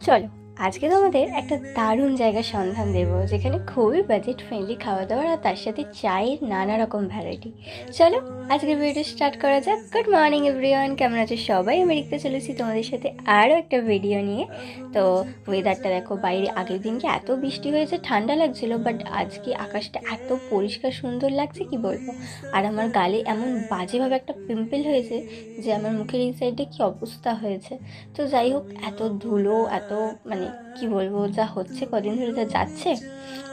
চলো আজকে তোমাদের একটা দারুণ জায়গার সন্ধান দেবো, যেখানে খুবই বাজেট ফ্রেন্ডলি খাওয়া দাওয়া আর তার সাথে চায়ের নানা রকম ভ্যারাইটি চলো আজকে ভিডিও স্টার্ট করা যাক। গুড মর্নিং এভরিওয়ান কেমন আছো সবাই? আমি লিখতে চলেছি তোমাদের সাথে আরও একটা ভিডিও নিয়ে। তো ওয়েদারটা দেখো, বাইরে আগের দিনকে এত বৃষ্টি হয়েছে, ঠান্ডা লাগছিল বাট আজকে আকাশটা এত পরিষ্কার সুন্দর লাগছে, কি বলব? আর আমার গালে এমন বাজেভাবে একটা পিম্পল হয়েছে যে আমার মুখের এই সাইডে কী অবস্থা হয়েছে। তো যাই হোক, এত ধুলো, এত মানে কি বলব, যা হচ্ছে কদিন ধরে যা যাচ্ছে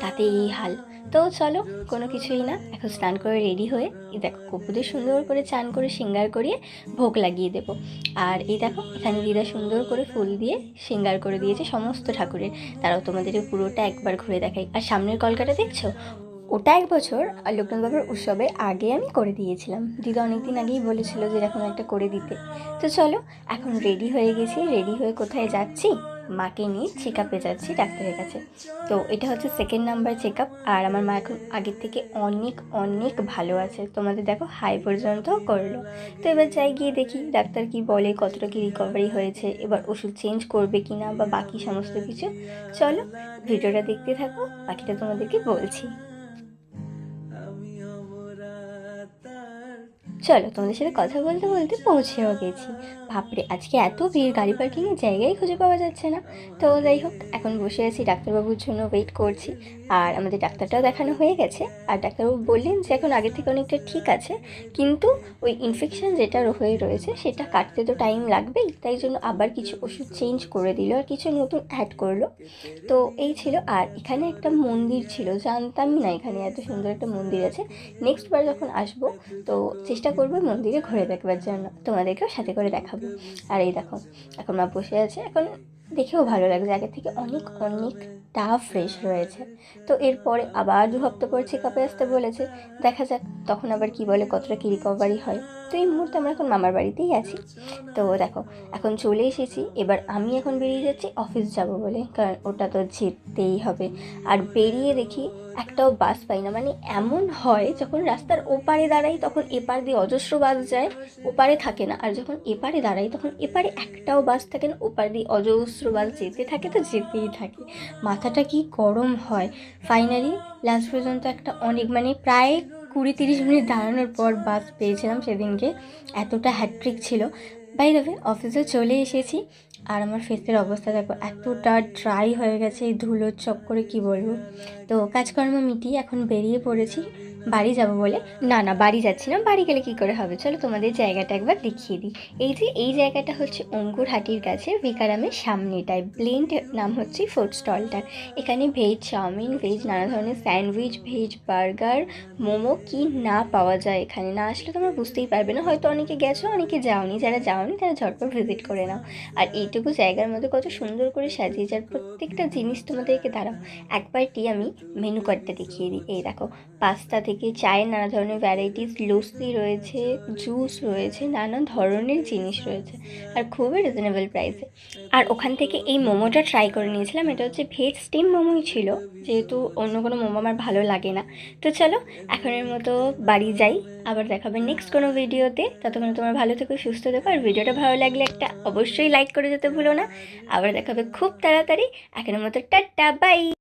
তাতে এই হাল। তো চলো, কোনো কিছুই না, এখন স্নান করে রেডি হয়ে, এই দেখো কপুদের সুন্দর করে চান করে সিঙ্গার করিয়ে ভোগ লাগিয়ে দেবো। আর এই দেখো, এখানে দিদা সুন্দর করে ফুল দিয়ে সিঙ্গার করে দিয়েছে সমস্ত ঠাকুরের। তারাও তোমাদের পুরোটা একবার ঘুরে দেখাই। আর সামনের কলকাটা দেখছ? ওটা এক বছর আর লোকনাথ বাবার উৎসবের আগে আমি করে দিয়েছিলাম। দিদা অনেকদিন আগেই বলেছিল যে এরকম একটা করে দিতে। তো চলো, এখন রেডি হয়ে গেছি। রেডি হয়ে কোথায় যাচ্ছি? মাকে নিয়ে চেক আপে যাচ্ছি ডাক্তারের কাছে। তো এটা হচ্ছে সেকেন্ড নাম্বার চেক আপ আর আমার মা এখন আগের থেকে অনেক অনেক ভালো আছে। তোমাদের দেখো হাই পর্যন্ত করল। তো এবার যাই গিয়ে দেখি, ডাক্তার কি বলে, কতটা কি রিকভারি হয়েছে, এবার ওষুধ চেঞ্জ করবে কি না বা বাকি সমস্ত কিছু। চলো, ভিডিওটা দেখতে থাকো, বাকিটা তোমাদেরকে বলছি। চলো তোমাদের সাথে কথা বলতে বলতে পৌঁছেও গেছি। বাপরে, আজকে এত ভিড়, গাড়ি পার্কিংয়ের জায়গায় খুঁজে পাওয়া যাচ্ছে না। তো যাই হোক, এখন বসে আছি ডাক্তারবাবুর জন্য ওয়েট করছি। আর আমাদের ডাক্তারটাও দেখানো হয়ে গেছে। আর ডাক্তারবাবু বললেন যে এখন আগের থেকে অনেকটা ঠিক আছে, কিন্তু ওই ইনফেকশান যেটা হয়ে রয়েছে, সেটা কাটতে তো টাইম লাগবেই, তাই জন্য আবার কিছু ওষুধ চেঞ্জ করে দিল আর কিছু নতুন অ্যাড করল। তো এই ছিল, আর এখানে একটা মন্দির ছিল, জানতামই না এখানে এত সুন্দর একটা মন্দির আছে। নেক্সট বার যখন আসব, তো চেষ্টা করব, মন্দিরে ঘুরে দেখবার জন্য তোমাদেরকেও সাথে করে দেখাবো। আর এই দেখো, এখন মা বসে আছে, এখন দেখেও ভালো লাগছে, আগে থেকে অনেক, অনেকটা ফ্রেশ রয়েছে। তো এরপরে আবার দু হপ্তাহ পর চেক আপে আসতে বলেছে, দেখা যাক, তখন আবার কি বলে, কতটা কি রিকভারি হয়। তো এই মুহূর্তে আমরা এখন মামার বাড়িতেই আছি। তো দেখো, এখন চলে এসেছি। এবার আমি এখন বেরিয়ে যাচ্ছি অফিস যাব বলে, কারণ ওটা তো যেতেই হবে। আর বেরিয়ে দেখি একটাও বাস পাই না। মানে এমন হয়, যখন রাস্তার ওপারে দাঁড়াই তখন এপার দিয়ে অজস্র বাস যায়, ওপারে থাকে না। আর যখন এপারে দাঁড়াই তখন এপারে একটাও বাস থাকে না, ওপার দিয়ে অজস্র বাস যেতে থাকে তো যেতেই থাকে। মাথাটা কি গরম হয়। ফাইনালি লাস্ট পর্যন্ত একটা অনেক মানে প্রায় কুড়ি তিরিশ মিনিট দাঁড়ানোর পর বাস পেয়েছিলাম সেদিনকে। এতটা হ্যাট্রিক ছিল। বাই দেবে অফিসে চলে এসেছি আর আমার ফেসের অবস্থা দেখো, এতটা ড্রাই হয়ে গেছে এই ধুলোর চক্করে, কি বলব? তো কাজকর্ম মিটিয়ে এখন বেরিয়ে পড়েছি। বাড়ি যাব বলে? না না, বাড়ি যাচ্ছি না। বাড়ি গেলে কি করে হবে? চলো তোমাদের জায়গাটা একবার দেখিয়ে দিই। এই যে, এই জায়গাটা হচ্ছে অঙ্কুরহাটির কাছে বিকারামের সামনেটায়। ব্লেন্ড নাম হচ্ছে ফুড স্টলটার এখানে ভেজ চাউমিন ভেজ নানা ধরনের স্যান্ডউইচ ভেজ বার্গার মোমো, কি না পাওয়া যায় এখানে? না আসলে তোমরা বুঝতেই পারবে না। হয়তো অনেকে গেছো, অনেকে যাওনি। যারা যাওনি, তারা ঝটপট ভিজিট করে নাও। আর এইটুকু জায়গার মধ্যে কত সুন্দর করে সাজিয়ে যার প্রত্যেকটা জিনিস তোমাদেরকে দাঁড়াও। একবারটি আমি মেনু কার্ডটা দেখিয়ে দিই। এই দেখো, পাস্তা থেকে চায়ের নানা ধরনের ভ্যারাইটিস লস্যি রয়েছে জুস রয়েছে, নানা ধরনের জিনিস রয়েছে আর খুবই রিজনেবল প্রাইসে আর ওখান থেকে এই মোমোটা ট্রাই করে নিয়েছিলাম, এটা হচ্ছে ভেজ স্টিম মোমোই ছিল, যেহেতু অন্য কোনো মোমো আমার ভালো লাগে না। তো চলো, এখনের মতো বাড়ি যাই, আবার দেখাবে নেক্সট কোনো ভিডিওতে। ততক্ষণ তোমার ভালো থেকো, সুস্থ থেকো, আর ভিডিওটা ভালো লাগলে একটা অবশ্যই লাইক করে যেতে ভুলো না। আবার দেখাবে খুব তাড়াতাড়ি। এখনের মতো টাটা বাই